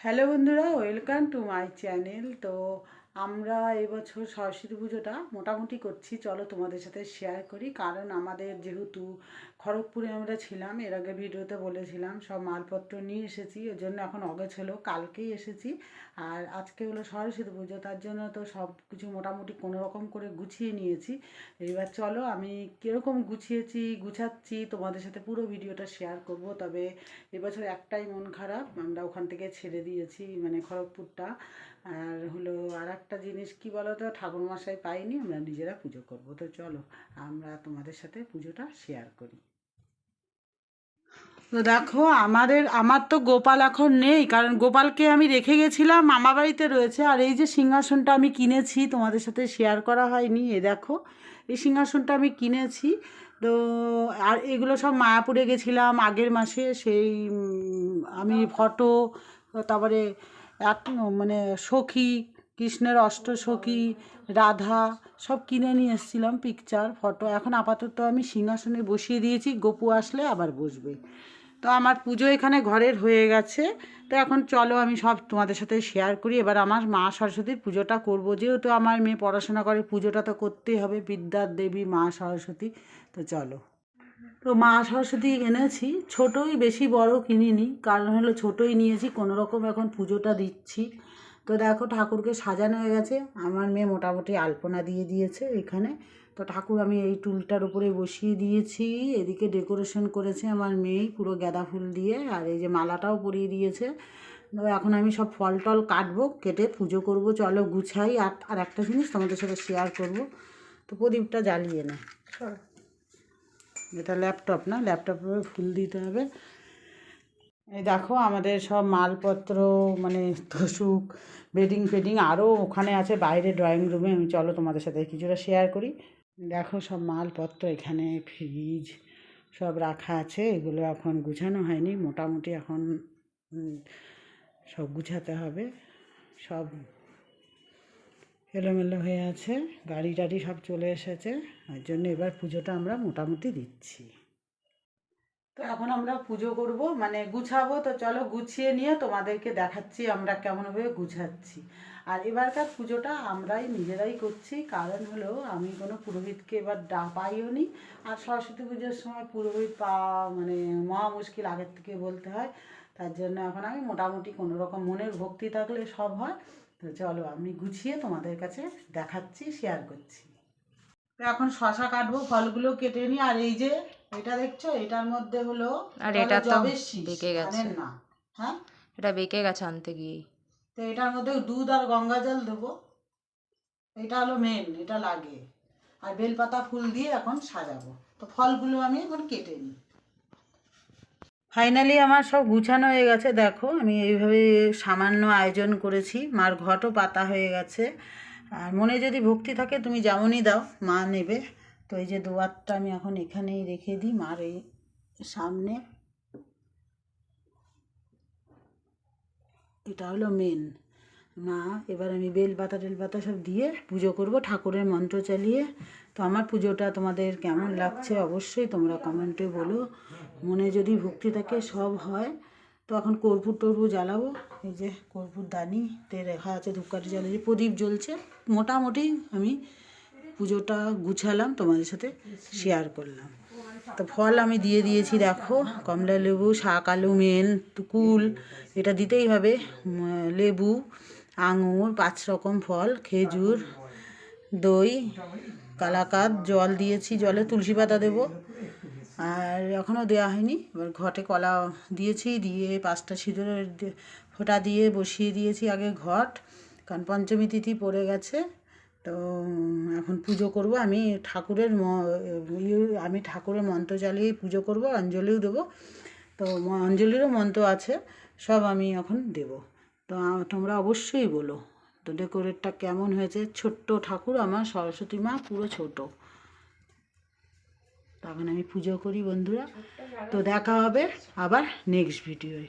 Hello বন্ধুরা welcome to my channel. তো আমরা এবছর সরস্বতী পুজোটা মোটামুটি করছি। চলো তোমাদের সাথে শেয়ার করি। কারণ আমাদের যেহেতু খড়গপুরে আমরা ছিলাম, এর আগে ভিডিওতে বলেছিলাম, সব মালপত্র নিয়ে এসেছি। ওই জন্য এখন অগেছ হলো, কালকেই এসেছি। আর আজকে হলো সরস্বতী পুজো, তার জন্য তো সব কিছু মোটামুটি কোনো রকম করে গুছিয়ে নিয়েছি। এবার চলো, আমি কীরকম গুছিয়েছি, গুছাচ্ছি, তোমাদের সাথে পুরো ভিডিওটা শেয়ার করব। তবে এবছর একটাই মন খারাপ, আমরা ওখান থেকে ছেড়ে দিয়েছি মানে খড়গপুরটা। আর হলো আর একটা জিনিস কি বলো তো ঠাকুরমশাই পাইনি, আমরা নিজেরা পুজো করব। তো চলো, আমরা তোমাদের সাথে পুজোটা শেয়ার করি। তো দেখো, আমাদের, আমার তো গোপাল এখন নেই, কারণ গোপালকে আমি রেখে গেছিলাম, মামা বাড়িতে রয়েছে। আর এই যে সিংহাসনটা আমি কিনেছি, তোমাদের সাথে শেয়ার করা হয়নি, এ দেখো, এই সিংহাসনটা আমি কিনেছি। তো আর এগুলো সব মায়াপুরে গেছিলাম আগের মাসে, সেই আমি ফটো, তারপরে এক মানে সখী, কৃষ্ণের অষ্ট সখী, রাধা, সব কিনে নিয়ে এসেছিলাম পিকচার ফটো এখন আপাতত আমি সিংহাসনে বসিয়ে দিয়েছি, গপু আসলে আবার বসবে। তো আমার পুজো এখানে ঘরের হয়ে গেছে। তো এখন চলো আমি সব তোমাদের সাথে শেয়ার করি। এবার আমার মা সরস্বতীর পুজোটা করব। যেহেতু আমার মেয়ে পড়াশোনা করে, পুজোটা তো করতেই হবে। বিদ্যার দেবী মা সরস্বতী। তো চলো। তো মা সরস্বতী এনেছি। ছোটই বেশি বড় কিনিনি। কারণ হলো ছোটই নিয়েছি কোনো রকম এখন পুজোটা দিচ্ছি। তো দেখো ঠাকুরকে সাজানো হয়ে গেছে। আমার মেয়ে মোটামুটি আলপনা দিয়ে দিয়েছে এখানে। তো ঠাকুর আমি এই টুলটার উপরে বসিয়ে দিয়েছি। এদিকে ডেকোরেশন করেছে আমার মেয়েই পুরো গাঁদা ফুল দিয়ে। আর এই যে মালাটাও পরিয়ে দিয়েছে। তো এখন আমি সব ফল টল কাটবো, কেটে পুজো করব। চলো গুছাই। আর আর একটা জিনিস তোমাদের সাথে শেয়ার করব। তো প্রদীপটা জ্বালিয়ে না। এটা ল্যাপটপ না ল্যাপটপে ফুল দিতে হবে। এই দেখো আমাদের সব মালপত্র মানে তোষুক বেডিং ফেডিং আরও ওখানে আছে, বাইরে ড্রয়িং রুমে আমি চলো তোমাদের সাথে কিছুটা শেয়ার করি। দেখো সব মালপত্র এখানে ফ্রিজ সব রাখা আছে। এগুলো এখন গুছানো হয়নি। মোটামুটি এখন সব গুছাতে হবে। সব এলোমেলো হয়ে আছে, গাড়ি টাড়ি সব চলে এসেছে, ওই জন্য এবার পুজোটা আমরা মোটামুটি দিচ্ছি। তো এখন আমরা পুজো করব মানে গুছাবো, তো চলো গুছিয়ে নিয়ে তোমাদেরকে দেখাচ্ছি আমরা কেমনভাবে গুছাচ্ছি। আর এবারকার পুজোটা আমরাই নিজেরাই করছি, কারণ হলো আমি কোনো পুরোহিতকে এবার ডা পাইও নি। আর সরস্বতী পুজোর সময় পুরোহিত পাওয়া মানে মহা মুশকিল আগের থেকে বলতে হয়, তার জন্য এখন আমি মোটামুটি কোনো রকম মনের ভক্তি থাকলে সব হয়। তো চলো আমি গুছিয়ে তোমাদের কাছে দেখাচ্ছি শেয়ার করছি। তো এখন শশা কাটবো ফলগুলো কেটে নিই আর এই যে এটা দেখছ এটার মধ্যে হলো আর এটা এটা তো বেঁকে গেছে। না হ্যাঁ? এটা বেঁকে গেছে আনতে গিয়ে তো এটার মধ্যে দুধ আর গঙ্গা জল দেবো। এটা হলো মেন এটা লাগে। আর বেলপাতা ফুল দিয়ে এখন সাজাবো। তো ফলগুলো আমি এখন কেটে নিই। ফাইনালি আমার সব গুছানো হয়ে গেছে, দেখো। আমি এইভাবে সামান্য আয়োজন করেছি। মার ঘটও পাতা হয়ে গেছে। আর মনে যদি ভক্তি থাকে, তুমি যেমনই দাও, মা নেবে। তো এই যে দোয়ারটা আমি এখন এখানেই রেখে দিই, মার এই সামনে। এটা হলো মেন মা, এবার আমি বেল পাতা টেল পাতা সব দিয়ে পুজো করব, ঠাকুরের মন্ত্র চালিয়ে। তো আমার পুজোটা তোমাদের কেমন লাগছে অবশ্যই তোমরা কমেন্টে বলো। মনে যদি ভক্তি থাকে, সব হয়। তো এখন কর্পূর টর্পূর জ্বালাবো। এই যে কর্পূর দানিতে রেখা আছে ধূপকাঠি জ্বালিয়ে। প্রদীপ জ্বলছে। মোটামুটি আমি পুজোটা গুছালাম, তোমাদের সাথে শেয়ার করলাম। তো ফল আমি দিয়ে দিয়েছি, দেখো, কমলা লেবু, শাক, আলু, মেন, কুল, এটা দিতেই হবে। লেবু, আঙুর, পাঁচ রকম ফল, খেজুর, দই, কালাকাদ, জল দিয়েছি। জলে তুলসী পাতা দেবো। আর এখনও দেওয়া হয়নি। এবার ঘটে কলা দিয়েছি, দিয়ে পাঁচটা সিঁদুরের ফোঁটা দিয়ে বসিয়ে দিয়েছি আগে ঘট, কারণ পঞ্চমী তিথি পড়ে গেছে। তো এখন পুজো করব। আমি ঠাকুরের ইয়ে- আমি ঠাকুরের মন্ত্র চালিয়েই পুজো করব, অঞ্জলিও দেবো। তো অঞ্জলিরও মন্ত্র আছে, সব আমি এখন দেব। তো তোমরা অবশ্যই বলো, তো ডেকোরেটটা কেমন হয়েছে? ছোট্ট ঠাকুর, আমার সরস্বতী মা, পুরো ছোট। তখন আমি পুজো করি বন্ধুরা। তো দেখা হবে আবার নেক্সট ভিডিওয়